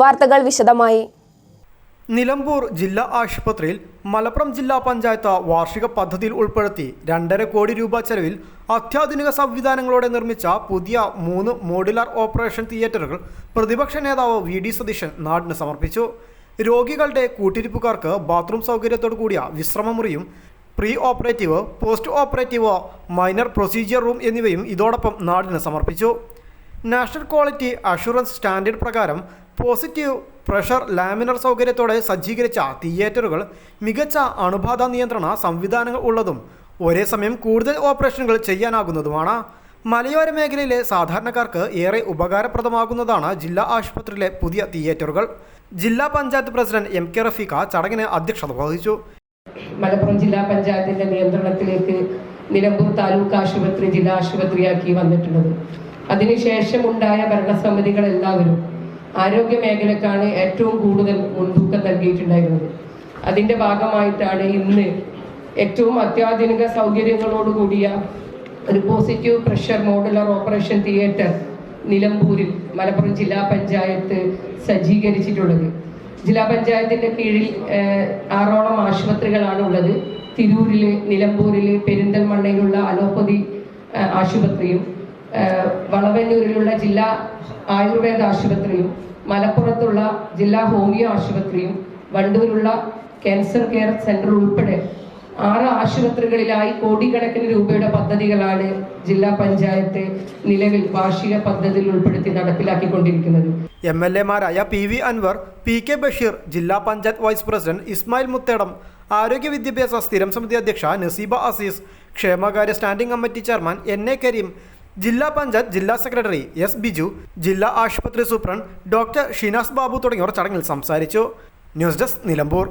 വാർത്തകൾ വിശദമായി. നിലമ്പൂർ ജില്ലാ ആശുപത്രിയിൽ മലപ്പുറം ജില്ലാ പഞ്ചായത്ത് വാർഷിക പദ്ധതിയിൽ ഉൾപ്പെടുത്തി രണ്ടര കോടി രൂപ ചെലവിൽ അത്യാധുനിക സംവിധാനങ്ങളോടെ നിർമ്മിച്ച പുതിയ മൂന്ന് മോഡുലാർ ഓപ്പറേഷൻ തിയേറ്ററുകൾ പ്രതിപക്ഷ നേതാവ് വി ഡി സതീശൻ നാടിന് സമർപ്പിച്ചു. രോഗികളുടെ കൂട്ടിരിപ്പുകാർക്ക് ബാത്റൂം സൗകര്യത്തോടു കൂടിയ വിശ്രമമുറിയും pre operative post operative minor procedure room എന്നിവയും ഇതോടൊപ്പം നാടിന് സമർപ്പിച്ചു. നാഷണൽ ക്വാളിറ്റി അഷുറൻസ് സ്റ്റാൻഡേർഡ് പ്രകാരം പോസിറ്റീവ് പ്രഷർ ലാമിനർ സൗകര്യത്തോടെ സജ്ജീകരിച്ച തിയേറ്ററുകൾ മികച്ച അണുബാധ നിയന്ത്രണ സംവിധാനങ്ങൾ ഉള്ളതും ഒരേ സമയം കൂടുതൽ ഓപ്പറേഷനുകൾ ചെയ്യാനാകുന്നതുമാണ്. മലയോര മേഖലയിലെ സാധാരണക്കാർക്ക് ഏറെ ഉപകാരപ്രദമാകുന്നതാണ് ജില്ലാ ആശുപത്രിയിലെ പുതിയ തിയേറ്ററുകൾ. ജില്ലാ panchayat president M K Rafeeqa ചടങ്ങിന് അധ്യക്ഷത വഹിച്ചു. മലപ്പുറം ജില്ലാ പഞ്ചായത്തിന്റെ നിയന്ത്രണത്തിലേക്ക് നിലമ്പൂർ താലൂക്ക് ആശുപത്രി ജില്ലാ ആശുപത്രിയാക്കി വന്നിട്ടുള്ളത്. അതിനുശേഷം ഉണ്ടായ ഭരണസമിതികൾ എല്ലാവരും ആരോഗ്യ മേഖലക്കാണ് ഏറ്റവും കൂടുതൽ മുൻതൂക്കം നൽകിയിട്ടുണ്ടായിരുന്നത്. അതിന്റെ ഭാഗമായിട്ടാണ് ഇന്ന് ഏറ്റവും അത്യാധുനിക സൗകര്യങ്ങളോട് കൂടിയ ഒരു positive pressure modular operation theatre നിലമ്പൂരിൽ മലപ്പുറം ജില്ലാ പഞ്ചായത്ത് സജ്ജീകരിച്ചിട്ടുള്ളത്. ജില്ലാ പഞ്ചായത്തിന്റെ കീഴിൽ ആറോളം ആശുപത്രികളാണ് ഉള്ളത്. തിരൂരിൽ നിലമ്പൂരിൽ പെരിന്തൽമണ്ണയിലുള്ള അലോപ്പതി ആശുപത്രിയും വളവന്നൂരിലുള്ള ജില്ലാ ആയുർവേദ ആശുപത്രിയും മലപ്പുറത്തുള്ള ജില്ലാ ഹോമിയോ ആശുപത്രിയും വണ്ടൂരുള്ള ക്യാൻസർ കെയർ സെന്റർ ഉൾപ്പെടെ ആറ് ആശുപത്രികളിലായി കോടിക്കണക്കിന് രൂപയുടെ പദ്ധതികളാണ് ജില്ലാ പഞ്ചായത്ത് നിലവിൽ വാർഷിക പദ്ധതിയിൽ ഉൾപ്പെടുത്തി നടപ്പിലാക്കിക്കൊണ്ടിരിക്കുന്നത്. M L എമാരായ P V Anwar P K Basheer ജില്ലാ പഞ്ചായത്ത് വൈസ് പ്രസിഡന്റ് ഇസ്മായിൽ മുത്തേടം ആരോഗ്യ വിദ്യാഭ്യാസ സ്ഥിരം സമിതി അധ്യക്ഷ നസീബ അസീസ് ക്ഷേമകാര്യ standing committee chairman N A Kareem ജില്ലാ പഞ്ചായത്ത് ജില്ലാ സെക്രട്ടറി എസ് ബിജു ജില്ലാ ആശുപത്രി സൂപ്രണ്ട് ഡോക്ടർ ഷിനാസ് ബാബു തുടങ്ങിയവർ ചടങ്ങിൽ സംസാരിച്ചു. News desk Nilambur.